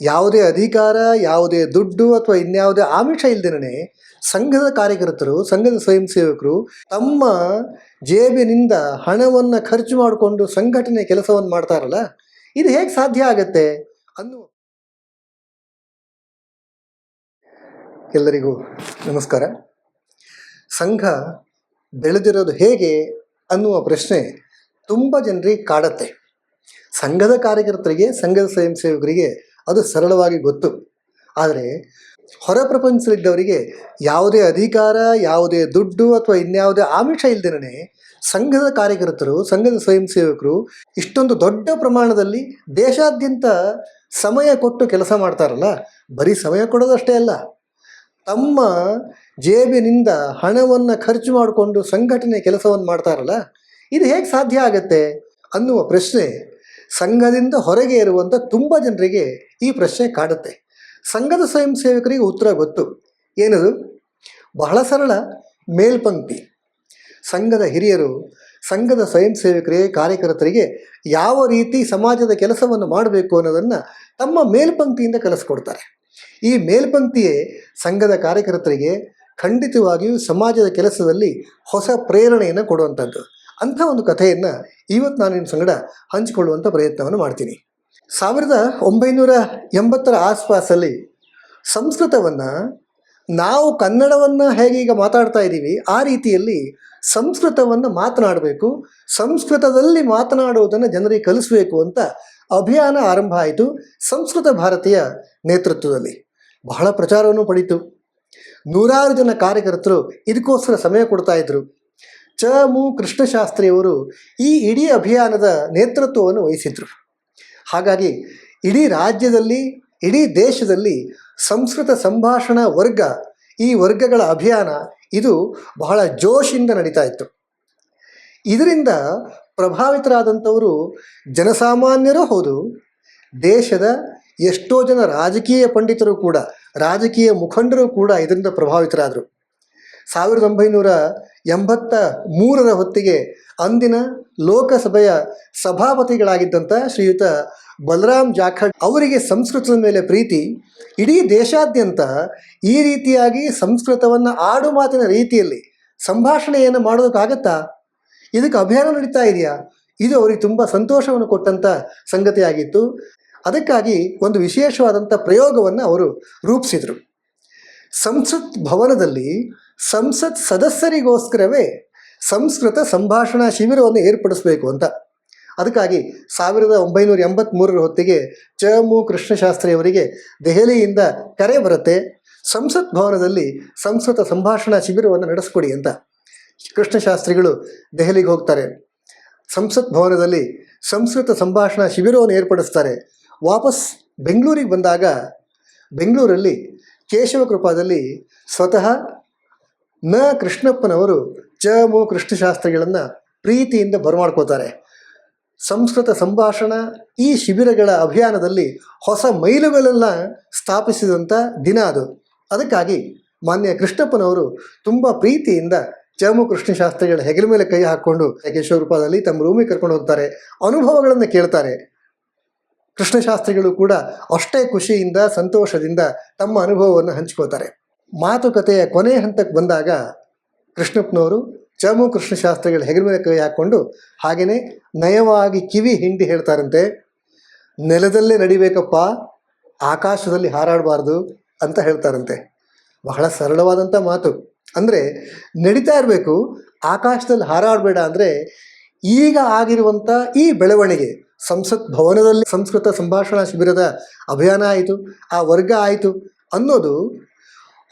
ಯಾವುದೇ ಅಧಿಕಾರ, ಯಾವುದೇ ದುಡ್ಡು ಅಥವಾ ಇನ್ಯಾವುದೇ ಆಮಿಷ ಇಲ್ದೇನೆ ಸಂಘದ ಕಾರ್ಯಕರ್ತರು, ಸಂಘದ ಸ್ವಯಂ ಸೇವಕರು ತಮ್ಮ ಜೇಬಿನಿಂದ ಹಣವನ್ನು ಖರ್ಚು ಮಾಡಿಕೊಂಡು ಸಂಘಟನೆ ಕೆಲಸವನ್ನು ಮಾಡ್ತಾರಲ್ಲ, ಇದು ಹೇಗೆ ಸಾಧ್ಯ ಆಗತ್ತೆ ಅನ್ನುವ ಎಲ್ಲರಿಗೂ ನಮಸ್ಕಾರ. ಸಂಘ ಬೆಳೆದಿರೋದು ಹೇಗೆ ಅನ್ನುವ ಪ್ರಶ್ನೆ ತುಂಬ ಜನರಿಗೆ ಕಾಡತ್ತೆ. ಸಂಘದ ಕಾರ್ಯಕರ್ತರಿಗೆ, ಸಂಘದ ಸ್ವಯಂ ಸೇವಕರಿಗೆ ಅದು ಸರಳವಾಗಿ ಗೊತ್ತು. ಆದರೆ ಹೊರ ಪ್ರಪಂಚದಲ್ಲಿದ್ದವರಿಗೆ ಯಾವುದೇ ಅಧಿಕಾರ, ಯಾವುದೇ ದುಡ್ಡು ಅಥವಾ ಇನ್ಯಾವುದೇ ಆಮಿಷ ಇಲ್ದೇನೆ ಸಂಘದ ಕಾರ್ಯಕರ್ತರು, ಸಂಘದ ಸ್ವಯಂ ಸೇವಕರು ಇಷ್ಟೊಂದು ದೊಡ್ಡ ಪ್ರಮಾಣದಲ್ಲಿ ದೇಶಾದ್ಯಂತ ಸಮಯ ಕೊಟ್ಟು ಕೆಲಸ ಮಾಡ್ತಾರಲ್ಲ? ಬರೀ ಸಮಯ ಕೊಡೋದಷ್ಟೇ ಅಲ್ಲ. ತಮ್ಮ ಜೇಬಿನಿಂದ ಹಣವನ್ನು ಖರ್ಚು ಮಾಡಿಕೊಂಡು ಸಂಘಟನೆ ಕೆಲಸವನ್ನು ಮಾಡ್ತಾರಲ್ಲ? ಇದು ಹೇಗೆ ಸಾಧ್ಯ ಆಗತ್ತೆ ಅನ್ನುವ ಪ್ರಶ್ನೆ ಸಂಘದಿಂದ ಹೊರಗೆ ಇರುವಂಥ ತುಂಬ ಜನರಿಗೆ ಈ ಪ್ರಶ್ನೆ ಕಾಡುತ್ತೆ. ಸಂಘದ ಸ್ವಯಂ ಸೇವಕರಿಗೆ ಉತ್ತರ ಗೊತ್ತು. ಏನದು? ಬಹಳ ಸರಳ ಮೇಲ್ಪಂಕ್ತಿ. ಸಂಘದ ಹಿರಿಯರು ಸಂಘದ ಸ್ವಯಂ ಸೇವಕರಿಗೆ, ಕಾರ್ಯಕರ್ತರಿಗೆ ಯಾವ ರೀತಿ ಸಮಾಜದ ಕೆಲಸವನ್ನು ಮಾಡಬೇಕು ಅನ್ನೋದನ್ನು ತಮ್ಮ ಮೇಲ್ಪಂಕ್ತಿಯಿಂದ ಕಲಿಸ್ಕೊಡ್ತಾರೆ. ಈ ಮೇಲ್ಪಂಕ್ತಿಯೇ ಸಂಘದ ಕಾರ್ಯಕರ್ತರಿಗೆ ಖಂಡಿತವಾಗಿಯೂ ಸಮಾಜದ ಕೆಲಸದಲ್ಲಿ ಹೊಸ ಪ್ರೇರಣೆಯನ್ನು ಕೊಡುವಂಥದ್ದು ಅಂಥ ಒಂದು ಕಥೆಯನ್ನು ಇವತ್ತು ನಾನು ನಿಮ್ಮ ಸಂಗಡ ಹಂಚಿಕೊಳ್ಳುವಂಥ ಪ್ರಯತ್ನವನ್ನು ಮಾಡ್ತೀನಿ. ಸಾವಿರದ ಒಂಬೈನೂರ ಎಂಬತ್ತರ ಆಸ್ಪಾಸಲ್ಲಿ ಸಂಸ್ಕೃತವನ್ನು ನಾವು ಕನ್ನಡವನ್ನು ಹೇಗೆ ಈಗ ಮಾತಾಡ್ತಾ ಇದ್ದೀವಿ, ಆ ರೀತಿಯಲ್ಲಿ ಸಂಸ್ಕೃತವನ್ನು ಮಾತನಾಡಬೇಕು, ಸಂಸ್ಕೃತದಲ್ಲಿ ಮಾತನಾಡುವುದನ್ನು ಜನರಿಗೆ ಕಲಿಸಬೇಕು ಅಂತ ಅಭಿಯಾನ ಆರಂಭ ಆಯಿತು ಸಂಸ್ಕೃತ ಭಾರತೀಯ ನೇತೃತ್ವದಲ್ಲಿ. ಬಹಳ ಪ್ರಚಾರವನ್ನು ಪಡೀತು. ನೂರಾರು ಜನ ಕಾರ್ಯಕರ್ತರು ಇದಕ್ಕೋಸ್ಕರ ಸಮಯ ಕೊಡ್ತಾ ಇದ್ರು. ಚ ಮು ಕೃಷ್ಣಶಾಸ್ತ್ರಿಯವರು ಈ ಇಡೀ ಅಭಿಯಾನದ ನೇತೃತ್ವವನ್ನು ವಹಿಸಿದ್ರು. ಹಾಗಾಗಿ ಇಡೀ ರಾಜ್ಯದಲ್ಲಿ, ಇಡೀ ದೇಶದಲ್ಲಿ ಸಂಸ್ಕೃತ ಸಂಭಾಷಣಾ ವರ್ಗ, ಈ ವರ್ಗಗಳ ಅಭಿಯಾನ ಇದು ಬಹಳ ಜೋಶಿಂದ ನಡೀತಾ ಇತ್ತು. ಇದರಿಂದ ಪ್ರಭಾವಿತರಾದಂಥವರು ಜನಸಾಮಾನ್ಯರೂ ಹೌದು, ದೇಶದ ಎಷ್ಟೋ ಜನ ರಾಜಕೀಯ ಪಂಡಿತರು ಕೂಡ, ರಾಜಕೀಯ ಮುಖಂಡರು ಕೂಡ ಇದರಿಂದ ಪ್ರಭಾವಿತರಾದರು. ಸಾವಿರದ ಒಂಬೈನೂರ ಎಂಬತ್ತ ಮೂರರ ಹೊತ್ತಿಗೆ ಅಂದಿನ ಲೋಕಸಭೆಯ ಸಭಾಪತಿಗಳಾಗಿದ್ದಂಥ ಶ್ರೀಯುತ ಬಲರಾಮ್ ಜಾಖಡ್ ಅವರಿಗೆ ಸಂಸ್ಕೃತದ ಮೇಲೆ ಪ್ರೀತಿ, ಇಡೀ ದೇಶಾದ್ಯಂತ ಈ ರೀತಿಯಾಗಿ ಸಂಸ್ಕೃತವನ್ನು ಆಡು ಮಾತಿನ ರೀತಿಯಲ್ಲಿ ಸಂಭಾಷಣೆಯನ್ನು ಮಾಡೋದಕ್ಕಾಗತ್ತಾ? ಇದಕ್ಕೆ ಅಭಿಯಾನ ನಡೀತಾ ಇದೆಯಾ? ಇದು ಅವರಿಗೆ ತುಂಬ ಸಂತೋಷವನ್ನು ಕೊಟ್ಟಂಥ ಸಂಗತಿಯಾಗಿತ್ತು. ಅದಕ್ಕಾಗಿ ಒಂದು ವಿಶೇಷವಾದಂಥ ಪ್ರಯೋಗವನ್ನು ಅವರು ರೂಪಿಸಿದರು. ಸಂಸತ್ ಭವನದಲ್ಲಿ ಸಂಸತ್ ಸದಸ್ಯರಿಗೋಸ್ಕರವೇ ಸಂಸ್ಕೃತ ಸಂಭಾಷಣಾ ಶಿಬಿರವನ್ನು ಏರ್ಪಡಿಸಬೇಕು ಅಂತ. ಅದಕ್ಕಾಗಿ ಸಾವಿರದ ಒಂಬೈನೂರ ಎಂಬತ್ತ್ಮೂರರ ಹೊತ್ತಿಗೆ ಚ ಮು ಕೃಷ್ಣಶಾಸ್ತ್ರಿಯವರಿಗೆ ದೆಹಲಿಯಿಂದ ಕರೆ ಬರುತ್ತೆ. ಸಂಸತ್ ಭವನದಲ್ಲಿ ಸಂಸ್ಕೃತ ಸಂಭಾಷಣಾ ಶಿಬಿರವನ್ನು ನಡೆಸಿಕೊಡಿ ಅಂತ. ಕೃಷ್ಣಶಾಸ್ತ್ರಿಗಳು ದೆಹಲಿಗೆ ಹೋಗ್ತಾರೆ. ಸಂಸತ್ ಭವನದಲ್ಲಿ ಸಂಸ್ಕೃತ ಸಂಭಾಷಣಾ ಶಿಬಿರವನ್ನು ಏರ್ಪಡಿಸ್ತಾರೆ. ವಾಪಸ್ ಬೆಂಗಳೂರಿಗೆ ಬಂದಾಗ ಬೆಂಗಳೂರಲ್ಲಿ ಕೇಶವ ಕೃಪಾದಲ್ಲಿ ಸ್ವತಃ ನ ಕೃಷ್ಣಪ್ಪನವರು ಚ ಮು ಕೃಷ್ಣಶಾಸ್ತ್ರಿಗಳನ್ನು ಪ್ರೀತಿಯಿಂದ ಬರಮಾಡ್ಕೋತಾರೆ ಸಂಸ್ಕೃತ ಸಂಭಾಷಣ ಈ ಶಿಬಿರಗಳ ಅಭಿಯಾನದಲ್ಲಿ ಹೊಸ ಮೈಲುಗಳೆಲ್ಲ ಸ್ಥಾಪಿಸಿದಂಥ ದಿನ ಅದು. ಅದಕ್ಕಾಗಿ ಮಾನ್ಯ ಕೃಷ್ಣಪ್ಪನವರು ತುಂಬ ಪ್ರೀತಿಯಿಂದ ಚಮು ಕೃಷ್ಣಶಾಸ್ತ್ರಿಗಳ ಹೆಗಲ ಮೇಲೆ ಕೈ ಹಾಕ್ಕೊಂಡು ಕೇಶವ ರೂಪದಲ್ಲಿ ತಮ್ಮ ರೂಮಿಗೆ ಕರ್ಕೊಂಡು ಹೋಗ್ತಾರೆ. ಅನುಭವಗಳನ್ನು ಕೇಳ್ತಾರೆ. ಕೃಷ್ಣಶಾಸ್ತ್ರಿಗಳು ಕೂಡ ಅಷ್ಟೇ ಖುಷಿಯಿಂದ, ಸಂತೋಷದಿಂದ ತಮ್ಮ ಅನುಭವವನ್ನು ಹಂಚ್ಕೋತಾರೆ ಮಾತುಕತೆಯ ಕೊನೆ ಹಂತಕ್ಕೆ ಬಂದಾಗ ಕೃಷ್ಣಪ್ಪನವರು ಚಮು ಕೃಷ್ಣಶಾಸ್ತ್ರಿಗಳ ಹೆಗಲ ಮೇಲೆ ಕೈ ಹಾಕ್ಕೊಂಡು ಹಾಗೆಯೇ ನಯವಾಗಿ ಕಿವಿ ಹಿಂಡಿ ಹೇಳ್ತಾರಂತೆ, ನೆಲದಲ್ಲೇ ನಡಿಬೇಕಪ್ಪ, ಆಕಾಶದಲ್ಲಿ ಹಾರಾಡಬಾರ್ದು ಅಂತ ಹೇಳ್ತಾರಂತೆ. ಬಹಳ ಸರಳವಾದಂಥ ಮಾತು. ಅಂದರೆ ನಡೀತಾ ಇರಬೇಕು, ಆಕಾಶದಲ್ಲಿ ಹಾರಾಡಬೇಡ ಅಂದರೆ ಈಗ ಆಗಿರುವಂಥ ಈ ಬೆಳವಣಿಗೆ, ಸಂಸತ್ ಭವನದಲ್ಲಿ ಸಂಸ್ಕೃತ ಸಂಭಾಷಣಾ ಶಿಬಿರದ ಅಭಿಯಾನ ಆಯಿತು, ಆ ವರ್ಗ ಆಯಿತು ಅನ್ನೋದು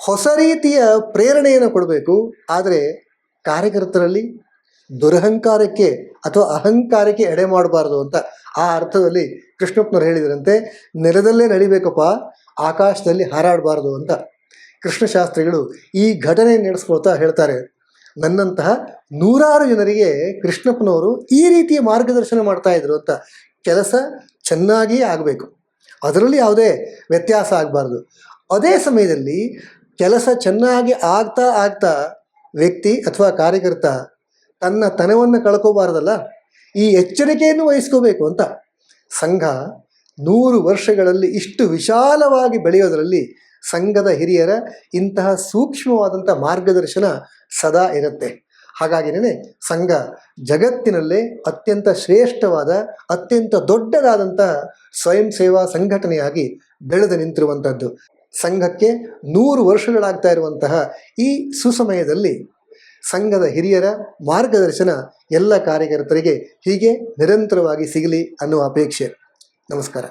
ಹೊಸ ರೀತಿಯ ಪ್ರೇರಣೆಯನ್ನು ಕೊಡಬೇಕು. ಆದರೆ ಕಾರ್ಯಕರ್ತರಲ್ಲಿ ದುರಹಂಕಾರಕ್ಕೆ ಅಥವಾ ಅಹಂಕಾರಕ್ಕೆ ಎಡೆ ಮಾಡಬಾರ್ದು ಅಂತ ಆ ಅರ್ಥದಲ್ಲಿ ಕೃಷ್ಣಪ್ಪನವರು ಹೇಳಿದ್ರಂತೆ, ನೆಲದಲ್ಲೇ ನಡಿಬೇಕಪ್ಪ, ಆಕಾಶದಲ್ಲಿ ಹಾರಾಡಬಾರ್ದು ಅಂತ ಕೃಷ್ಣಶಾಸ್ತ್ರಿಗಳು ಈ ಘಟನೆ ನಡೆಸ್ಕೊಳ್ತಾ ಹೇಳ್ತಾರೆ. ನನ್ನಂತಹ ನೂರಾರು ಜನರಿಗೆ ಕೃಷ್ಣಪ್ಪನವರು ಈ ರೀತಿಯ ಮಾರ್ಗದರ್ಶನ ಮಾಡ್ತಾ ಇದ್ರು ಅಂತ ಕೆಲಸ ಚೆನ್ನಾಗಿಯೇ ಆಗಬೇಕು. ಅದರಲ್ಲಿ ಯಾವುದೇ ವ್ಯತ್ಯಾಸ ಆಗಬಾರ್ದು. ಅದೇ ಸಮಯದಲ್ಲಿ ಕೆಲಸ ಚೆನ್ನಾಗಿ ಆಗ್ತಾ ಆಗ್ತಾ ವ್ಯಕ್ತಿ ಅಥವಾ ಕಾರ್ಯಕರ್ತ ತನ್ನ ತನವನ್ನು ಕಳ್ಕೋಬಾರ್ದಲ್ಲ, ಈ ಎಚ್ಚರಿಕೆಯನ್ನು ವಹಿಸ್ಕೋಬೇಕು ಅಂತ. ಸಂಘ ನೂರು ವರ್ಷಗಳಲ್ಲಿ ಇಷ್ಟು ವಿಶಾಲವಾಗಿ ಬೆಳೆಯೋದರಲ್ಲಿ ಸಂಘದ ಹಿರಿಯರ ಇಂತಹ ಸೂಕ್ಷ್ಮವಾದಂಥ ಮಾರ್ಗದರ್ಶನ ಸದಾ ಇರುತ್ತೆ. ಹಾಗಾಗಿನೇ ಸಂಘ ಜಗತ್ತಿನಲ್ಲೇ ಅತ್ಯಂತ ಶ್ರೇಷ್ಠವಾದ, ಅತ್ಯಂತ ದೊಡ್ಡದಾದಂತಹ ಸ್ವಯಂ ಸೇವಾ ಸಂಘಟನೆಯಾಗಿ ಬೆಳೆದು ನಿಂತಿರುವಂಥದ್ದು. ಸಂಘಕ್ಕೆ ನೂರು ವರ್ಷಗಳಾಗ್ತಾ ಇರುವಂತಹ ಈ ಸುಸಮಯದಲ್ಲಿ ಸಂಘದ ಹಿರಿಯರ ಮಾರ್ಗದರ್ಶನ ಎಲ್ಲ ಕಾರ್ಯಕರ್ತರಿಗೆ ಹೀಗೆ ನಿರಂತರವಾಗಿ ಸಿಗಲಿ ಅನ್ನುವ ಅಪೇಕ್ಷೆ. ನಮಸ್ಕಾರ.